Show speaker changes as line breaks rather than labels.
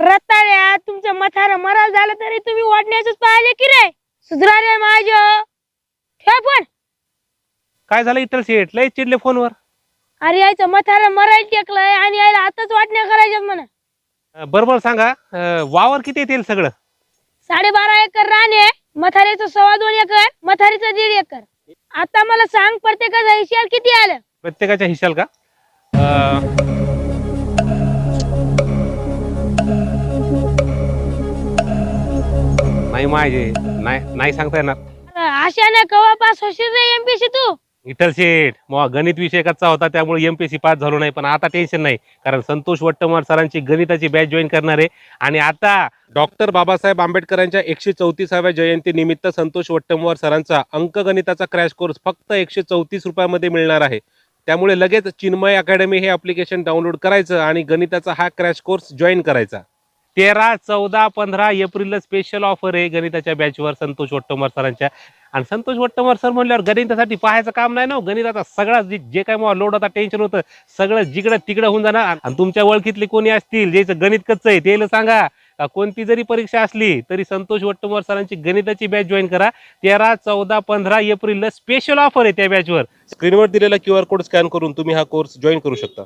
रताळ्या तुमचं मथार मराल झालं तरी तुम्ही वाढण्याच पाहिले की रे सुधरा रे माझ पण
काय झालं इतर शेट लय चिडले फोनवर.
अरे यायचं मथार मरायला टेकलंय आणि यायला आताच वाटण्या करायच्या म्हणा.
अं, बरोबर सांगा. अं, वावर किती येतील सगळं?
साडेबारा एकर रान आहे. मथारीचं सव्वा दोन एकर मथारीचं दीड एकर. आता मला सांग प्रत्येकाचा हिशेब किती आलं?
प्रत्येकाच्या हिशाल का? अं, नाही माझे नाही नाही सांगता येणार.
आशाने कवा पास होशील रे एमपीसी तू?
इटल शेठ मग गणित विषय कच्चा होता त्यामुळे एमपीएससी पास झालो नाही पण आता टेन्शन नाही. कारण संतोष वट्टमार सरांची गणिताची बॅच जॉईन करणार. आहे आणि आता डॉक्टर बाबासाहेब आंबेडकरांच्या एकशे चौतीसाव्या जयंती निमित्त संतोष वट्टमवार सरांचा अंकगणिताचा क्रॅश कोर्स फक्त एकशे चौतीस रुपयामध्ये मिळणार आहे. त्यामुळे लगेच चिन्मय अकॅडमी हे ॲप्लिकेशन डाउनलोड करायचं आणि गणिताचा हा क्रॅश कोर्स जॉईन करायचा. तेरा चौदा पंधरा एप्रिलला स्पेशल ऑफर आहे गणिताच्या बॅचवर संतोष वट्टमर सरांच्या. आणि संतोष वट्टमर सर म्हणल्यावर गणितासाठी पाहायचं काम नाही ना हो. गणिताचा सगळा जे काय मला लोड होता टेन्शन होतं सगळं जिकडं तिकडं होऊन जाणार. आणि तुमच्या ओळखीतले कोणी असतील ज्याचं गणित कच्चं आहे त्याला सांगा. का कोणती जरी परीक्षा असली तरी संतोष वट्टमर सरांची गणिताची बॅच जॉईन करा. तेरा चौदा पंधरा एप्रिलला स्पेशल ऑफर आहे त्या बॅचवर स्क्रीनवर दिलेला क्यू आर कोड स्कॅन करून तुम्ही हा कोर्स जॉईन करू शकता.